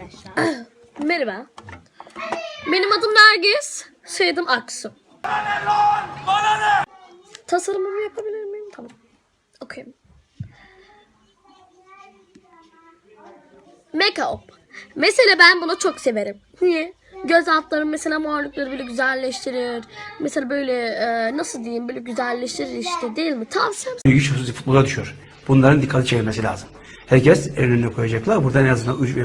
arkadaşlar. Merhaba. Benim adım Nergis. Soyadım Aksu. Tasarımımı yapabilir miyim? Tamam. Okuyayım. Make-up. Mesela ben bunu çok severim. Niye? Göz altlarım mesela morlukları böyle güzelleştirir. Mesela böyle e, nasıl diyeyim böyle güzelleştirir işte değil mi? Tavsiyem güç futbola düşüyor. Bunların dikkati çekilmesi lazım. Herkes önüne koyacaklar. Buradan en azından 3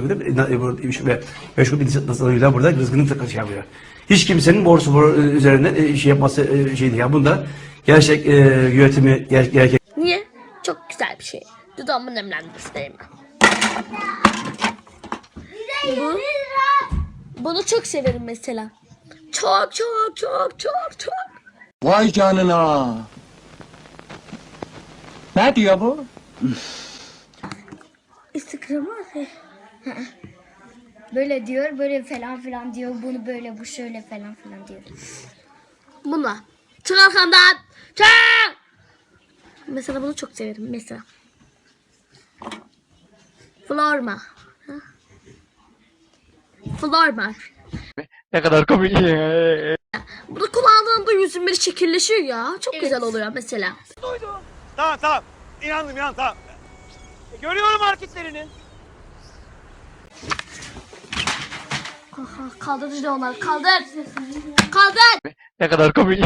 ve 5 bin nazarıyla burada rızkını tıkı şey yapıyor. Hiç kimsenin borsu bor üzerinde e, şey yapması e, şey değil. Ya bunda gerçek e, yönetimi ger- gerçek Niye? Çok güzel bir şey. Dudağımı nemlendirsin? Bu, bunu çok severim mesela. Çok çok çok çok çok. Vay canına. Ne diyor bu? Instagram'a. Böyle diyor, böyle falan filan diyor. Bunu böyle, bu şöyle falan filan diyor. Bununla. Çık arkamdan. Çık. Mesela bunu çok severim mesela. Florma. Florma. Ne kadar komik. Bunu kullandığımda yüzüm böyle şekilleşiyor ya. Çok güzel oluyor mesela. Tamam tamam. İnandım inandım tamam. Görüyorum hareketlerini. Aha, Kaldır işte onları. Kaldır. Kaldır. Ne kadar komik.